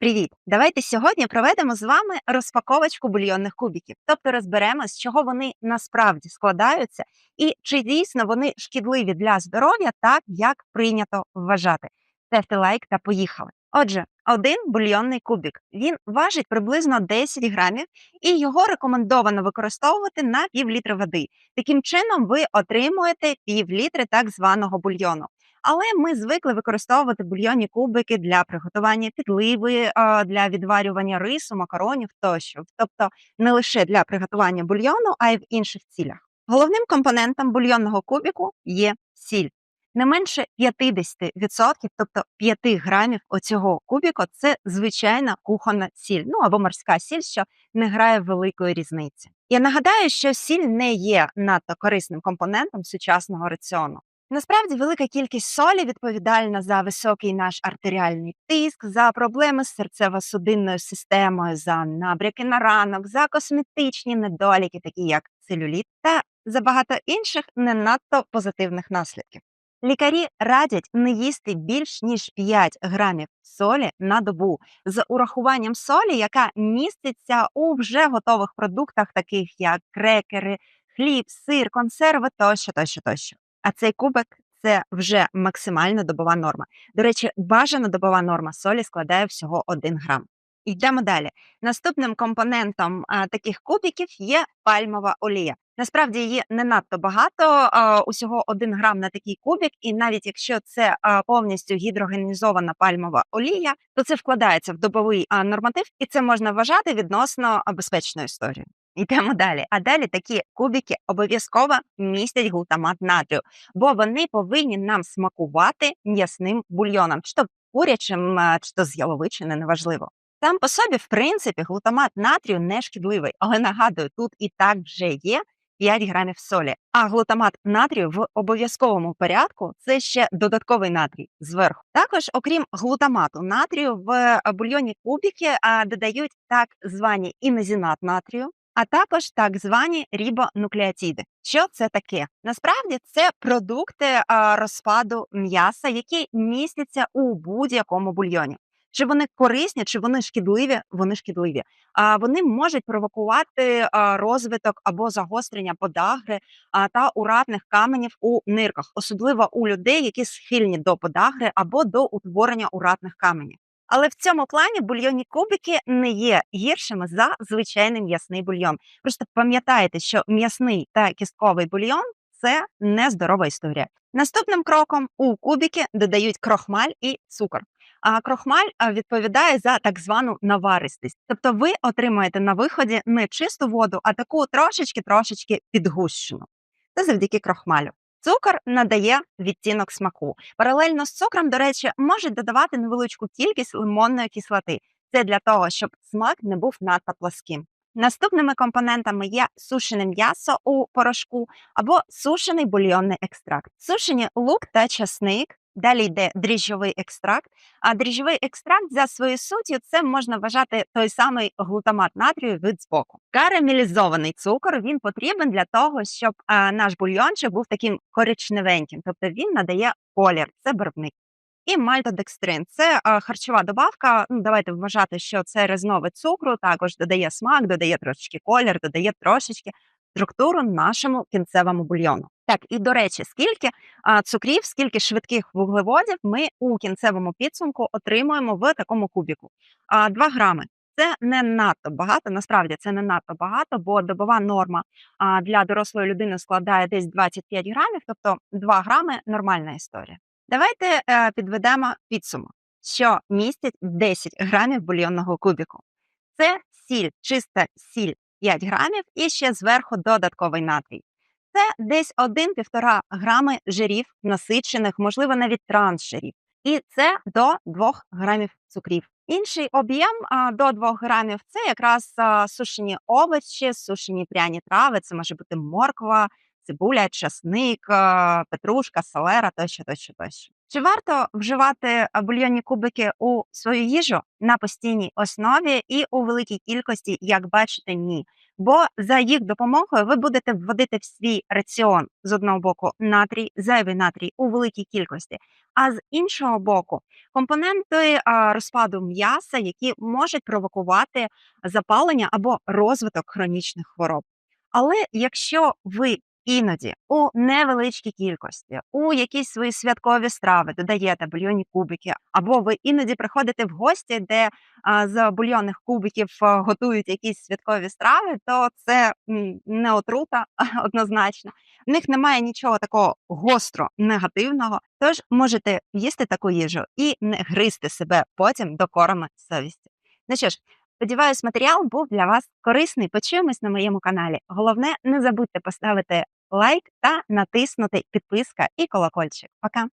Привіт! Давайте сьогодні проведемо з вами розпаковочку бульйонних кубиків, тобто розберемо, з чого вони насправді складаються і чи дійсно вони шкідливі для здоров'я, так як прийнято вважати. Ставте лайк та поїхали. Отже, один бульйонний кубик він важить приблизно 10 грамів, і його рекомендовано використовувати на пів літри води. Таким чином, ви отримуєте пів літри так званого бульйону. Але ми звикли використовувати бульйонні кубики для приготування підливи, для відварювання рису, макаронів тощо, тобто не лише для приготування бульйону, а й в інших цілях. Головним компонентом бульйонного кубіку є сіль. Не менше 50%, тобто 5 грамів оцього кубіку, це звичайна кухонна сіль, ну або морська сіль, що не грає великої різниці. Я нагадаю, що сіль не є надто корисним компонентом сучасного раціону. Насправді велика кількість солі відповідальна за високий наш артеріальний тиск, за проблеми з серцево-судинною системою, за набряки на ранок, за косметичні недоліки, такі як целюліт, та за багато інших не надто позитивних наслідків. Лікарі радять не їсти більш ніж 5 грамів солі на добу з урахуванням солі, яка міститься у вже готових продуктах, таких як крекери, хліб, сир, консерви тощо, тощо, тощо. А цей кубик це вже максимальна добова норма. До речі, бажана добова норма солі складає всього 1 грам. Йдемо далі. Наступним компонентом а, таких кубиків є пальмова олія. Насправді її не надто багато, а, усього 1 грам на такий кубик, і навіть якщо це а, повністю гідрогенізована пальмова олія, то це вкладається в добовий а, норматив, і це можна вважати відносно безпечною історією. Йдемо далі. А далі такі кубики обов'язково містять глутамат натрію, бо вони повинні нам смакувати м'ясним бульйоном, чи то курячим, чи то з яловичини, неважливо. Сам по собі, в принципі, глутамат натрію не шкідливий, але нагадую, тут і так вже є 5 грамів солі. А глутамат натрію в обов'язковому порядку це ще додатковий натрій зверху. Також, окрім глутамату натрію, в е, бульйоні кубики а, додають так звані інозінат натрію, а також так звані рібонуклеотиди. Що це таке? Насправді це продукти розпаду м'яса, які містяться у будь-якому бульйоні. Чи вони корисні, чи вони шкідливі? Вони шкідливі. А вони можуть провокувати розвиток або загострення подагри та уратних каменів у нирках, особливо у людей, які схильні до подагри або до утворення уратних каменів. Але в цьому плані бульйонні кубики не є гіршими за звичайний м'ясний бульйон. Просто пам'ятайте, що м'ясний та кістковий бульйон це нездорова історія. Наступним кроком у кубики додають крохмаль і цукор. А крохмаль відповідає за так звану наваристість. Тобто ви отримаєте на виході не чисту воду, а таку трошечки-трошечки підгущену. Це завдяки крохмалю. Цукор надає відтінок смаку. Паралельно з цукром, до речі, можуть додавати невеличку кількість лимонної кислоти. Це для того, щоб смак не був надто плоским. Наступними компонентами є сушене м'ясо у порошку або сушений бульйонний екстракт. Сушені лук та часник. Далі йде дріжджовий екстракт. А дріжджовий екстракт за своєю суттю це можна вважати той самий глутамат натрію від збоку. Карамелізований цукор він потрібен для того, щоб а, наш бульйончик був таким коричневеньким, тобто він надає колір, це барвник. І мальтодекстрин це а, харчова добавка. Ну, давайте вважати, що це різновид цукру, також додає смак, додає трошечки колір, додає трошечки структуру нашому кінцевому бульйону. Так, і до речі, скільки а, цукрів, скільки швидких вуглеводів ми у кінцевому підсумку отримуємо в такому кубіку. А, 2 грами. Це не надто багато. Насправді це не надто багато, бо добова норма а, для дорослої людини складає десь 25 грамів, тобто 2 грами нормальна історія. Давайте е, підведемо підсумок, що містять 10 грамів бульйонного кубіку. Це сіль, чиста сіль 5 грамів і ще зверху додатковий натрій. Це десь 1-1,5 грами жирів насичених, можливо, навіть трансжирів. І це до 2 грамів цукрів. Інший об'єм до 2 грамів це якраз а, сушені овочі, сушені пряні трави. Це може бути морква, цибуля, часник, а, петрушка, салера тощо, тощо, тощо. Чи варто вживати бульйонні кубики у свою їжу на постійній основі і у великій кількості, як бачите, ні. Бо за їх допомогою ви будете вводити в свій раціон з одного боку натрій, зайвий натрій у великій кількості, а з іншого боку компоненти розпаду м'яса, які можуть провокувати запалення або розвиток хронічних хвороб. Але якщо ви іноді у невеличкій кількості, у якісь свої святкові страви додаєте бульйонні кубики, або ви іноді приходите в гості, де а, з бульйонних кубиків готують якісь святкові страви, то це не отрута однозначно. В них немає нічого такого гостро негативного. Тож можете їсти таку їжу і не гризти себе потім докорами совісті. Ну що ж, Сподіваюсь, матеріал був для вас корисний. Почуємось на моєму каналі. Головне, не забудьте поставити лайк та натиснути підписка і колокольчик. Пока!